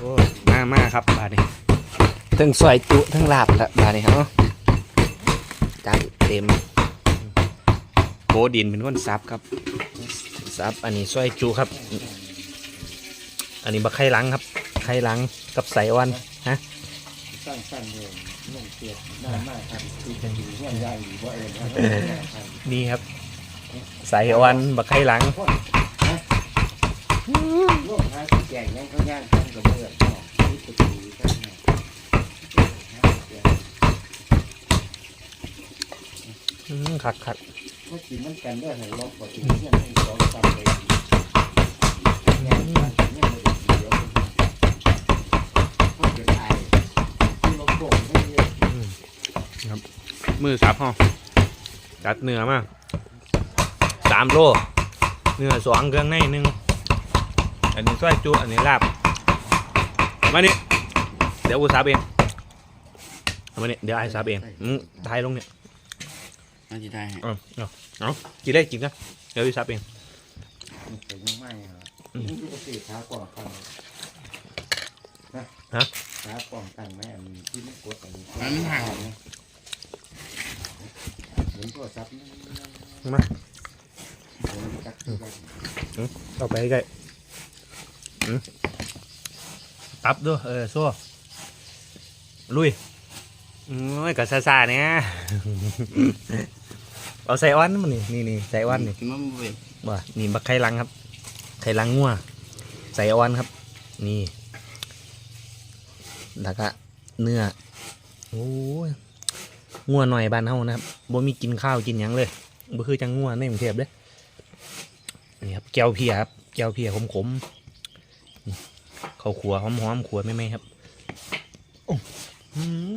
โอ้มามาครับบาดนี้ทั้งซอยจุทั้งลาบละบาดนี้เนาะจัดเต็มโบดินเป็นคนซับครับซับอันนี้ซอยจุครับ อันนี้บักไข่หลังครับ ไข่หลังกับใส่วันฮะสร้างสร้างเลยนุ่งเกียรหน้ามากครับคือจะอยู่เงื่อนใหญ่หรือว่าเองนะนี่ครับ ใส่วันบักไข่หลัง ร่วมหาแก่งยังเขาย่างกันกับเพื่อนนี่จะดูกันนะอืมคักคักเมื่อกินมันกันด้ให้ลองกว่าถึงเงื่อนให้สองตับไปเนี่ยมันเนี่ยมันเดียวมันจะตายที่เราโกงให้เยอะมือซับห้องจัดเนื้อมาสามโล เนื้อสองเครื่องในหนึ่ง อันนี้ซอยจุอันนี้ลาบมานี่เดี๋ยวกูซับเองเอามานี่เดี๋ยวไอ้ซับเองอืมทายลงเนี่ยน่าจะได้เอาเอาเอากินได้กินกันเดี๋ยวพี่ซับเองมันเป็นยังไม่เหรอนี่คือสีขากล่องกันขากล่องกันไหมอันที่มันกดอันนี้เห็นตัวซับนี่มาเห็นจักที่กันเอาไปใกล้อืม ตับด้วยเออซัวลุยโอ้ยกับซาซาเนี่ยเอาใส่อ้อนมันนี่นี่นี่ใส่อ้อนนี่มันเว้ยว่านี่บักไข่ลังครับไข่ลังงัวใส่อ้อนครับ นี่แล้วก็เนื้อโอ้ยงัวหน่อยบ้านเฮานะครับบ่มีกินข้าวกินหยังเลยบ่คือจังงัวในกรุงเทพเด้นี่ครับแก้วเพียครับแก้วเพียขมๆ นี่ข้าวขัวหอมๆขัวไม่ไหมครับโอ้อืม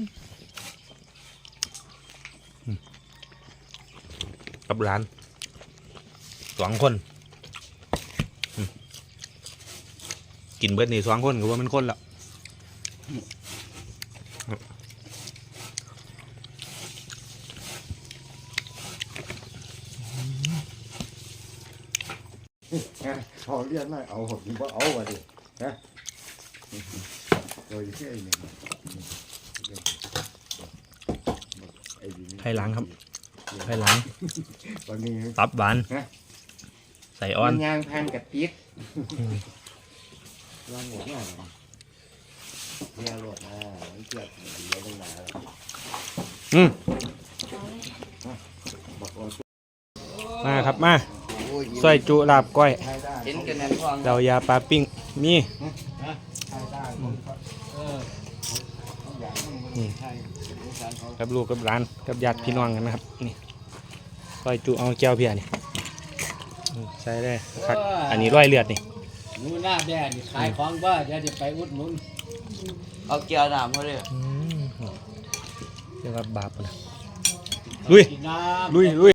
อืมกับร้านสองคนอืมกินเบิดนี่สองคนก็ว่ามันคนละเขาเรียกไม่เอาหดนี่ว่าเอาวะดิ นะโดยที่ไอ้หนึ่งไอ้ดิไข่หลังครับไข่หลังตอนนี้ ตับหวานใส่อ้อนยางพันกับติ๊กวางหมดเนี่ยเรียรถอ่ามันเกิดเดี๋ยวตั้งนานอืมบอกว่า มาครับมา ซอยจุลาบก้อยใช้ได้เห็นกันแน่นท้องเรายาปลาปิ้งมีใช้ได้เอออย่างนี้ใช่สารเขากับลูกกับหลานกับญาติพี่น้องกันนะครับนี่ซอยจุเอาแก้วเพียนี่อืมใส่ได้ครับอันนี้ร้อยเลือดนี่หนูหน้าแดดนี่ขายของบ้าเดี๋ยวจะไปอุดหนุนเอาเกียวน้ำเขาเลยอืมเรียกว่าบาปนะลุยกินน้ำลุยลุย